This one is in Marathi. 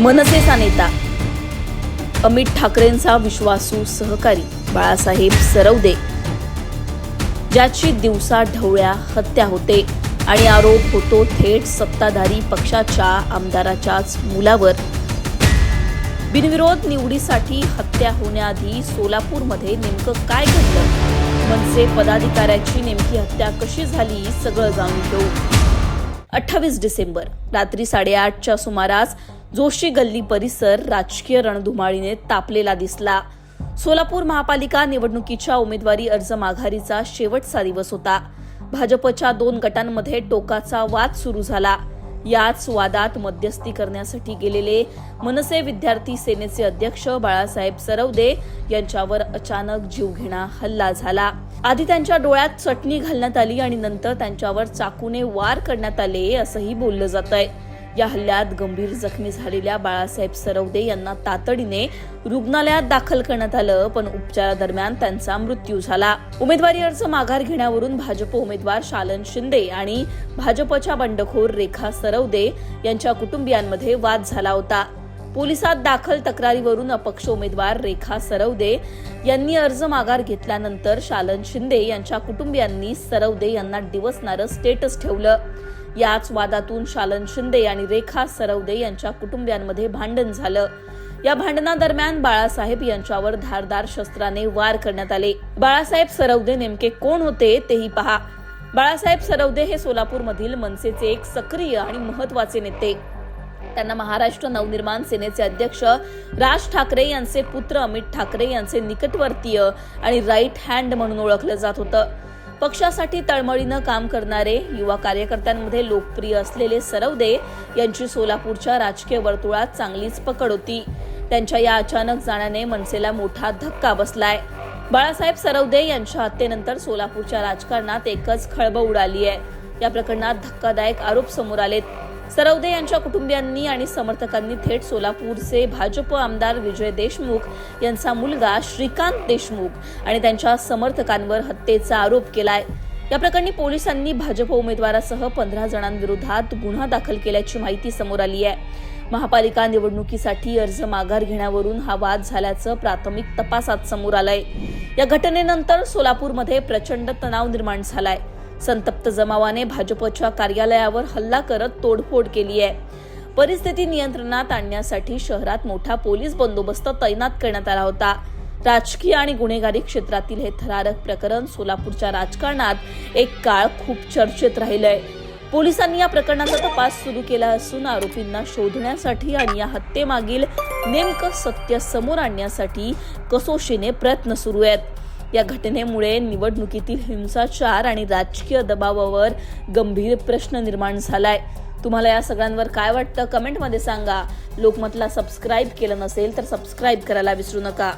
मनसेचा नेता. अमित ठाकरेंचा विश्वासू सहकारी बाळासाहेब सरवदे ज्याची दिवसा ढवळ्या हत्या होते आणि आरोप होतो थेट सत्ताधारी पक्षाच्या आमदाराच्याच मुलावर. बिनविरोध निवडीसाठी हत्या होण्याआधी सोलापूरमध्ये नेमकं काय घडलं? मनसे पदाधिकाऱ्याची नेमकी हत्या कशी झाली? सगळं जाणून घेऊ. अठ्ठावीस डिसेंबर रात्री साडेआठच्या सुमारास जोशी गल्ली परिसर राजकीय रणधुमाळीने तापलेला दिसला. सोलापूर महापालिका निवडणुकीच्या उमेदवारी अर्ज माघारीचा शेवटचा दिवस होता. भाजपच्या दोन गटांमध्ये टोकाचा वाद सुरू झाला. याच वादात मध्यस्थी करण्यासाठी गेलेले मनसे विद्यार्थी सेनेचे अध्यक्ष बाळासाहेब सरवदे यांच्यावर अचानक जीवघेणा हल्ला झाला. आधी त्यांच्या डोळ्यात चटणी घालण्यात आली आणि नंतर त्यांच्यावर चाकूने वार करण्यात आले असंही बोललं जात आहे या हल्ल्यात गंभीर जखमी झालेल्या बाळासाहेब सरवदे यांना तातडीने रुग्णालयात दाखल करण्यात आलं पण उपचारादरम्यान त्यांचा मृत्यू झाला. उमेदवारी अर्ज माघार घेण्यावरून भाजप उमेदवार शालन शिंदे आणि भाजपच्या बंडखोर रेखा सरवदे यांच्या कुटुंबियांमध्ये वाद झाला होता. पोलिसात दाखल तक्रारीवरून अपक्ष उमेदवार रेखा सरवदे यांनी अर्ज माघार घेतल्यानंतर शालन शिंदे यांच्या कुटुंबियांनी सरवदे यांना डिवसणारं स्टेटस ठेवलं. याच वादातून शालन शिंदे आणि रेखा सरवदे यांच्या कुटुंबियांमध्ये भांडण झालं. या भांडणादरम्यान बाळासाहेब यांच्यावर धारदार शस्त्राने वार करण्यात आले. बाळासाहेब सरवदे नेमके कोण होते तेही पहा. बाळासाहेब सरवदे हे सोलापूरमधील मनसेचे एक सक्रिय आणि महत्त्वाचे नेते. त्यांना महाराष्ट्र नवनिर्माण सेनेचे अध्यक्ष राज ठाकरे यांचे पुत्र अमित ठाकरे यांचे निकटवर्तीय आणि राईट हँड म्हणून ओळखलं जात होतं. पक्षासाठी तळमळीनं काम करणारे युवा कार्यकर्त्यांमध्ये लोकप्रिय असलेले सरवदे यांची सोलापूरच्या राजकीय वर्तुळात चांगलीच पकड होती. त्यांच्या या अचानक जाण्याने मनसेला मोठा धक्का बसलाय. बाळासाहेब सरवदे यांच्या हत्येनंतर सोलापूरच्या राजकारणात एकच खळबळ उडाली आहे या प्रकरणात धक्कादायक आरोप समोर आलेत. सरवदे यांच्या कुटुंबियांनी आणि समर्थकांनी थेट सोलापूरचे भाजप आमदार विजय देशमुख यांचा मुलगा श्रीकांत देशमुख आणि त्यांच्या समर्थकांवर हत्येचा आरोप केलाय. या प्रकरणी पोलिसांनी भाजप उमेदवारासह पंधरा जणांविरोधात गुन्हा दाखल केल्याची माहिती समोर आली आहे. महापालिका निवडणुकीसाठी अर्ज माघार घेण्यावरून हा वाद झाल्याचं प्राथमिक तपासात समोर आलंय. या घटनेनंतर सोलापूरमध्ये प्रचंड तणाव निर्माण झालाय. संतप्त जमावाने भाजपच्या कार्यालयावर हल्ला करत तोडफोड केली आहे. परिस्थिती नियंत्रणात आणण्यासाठी शहरात मोठा पोलीस बंदोबस्त तैनात करण्यात आला होता. राजकीय आणि गुन्हेगारी क्षेत्रातील हे थरारक प्रकरण सोलापूरच्या राजकारणात एक काळ खूप चर्चेत राहिलंय. पोलिसांनी या प्रकरणाचा तपास सुरू केला असून आरोपींना शोधण्यासाठी आणि या हत्येमागील नेमकं सत्य समोर आणण्यासाठी कसोशीने प्रयत्न सुरू आहेत. या घटनेमुळे निवडणुकीतील हिंसाचार आणि राजकीय दबावावर गंभीर प्रश्न निर्माण झालाय. तुम्हाला या सगळ्यांवर काय वाटतं? कमेंटमध्ये सांगा. लोकमतला सबस्क्राईब केलं नसेल तर सबस्क्राईब करायला विसरू नका.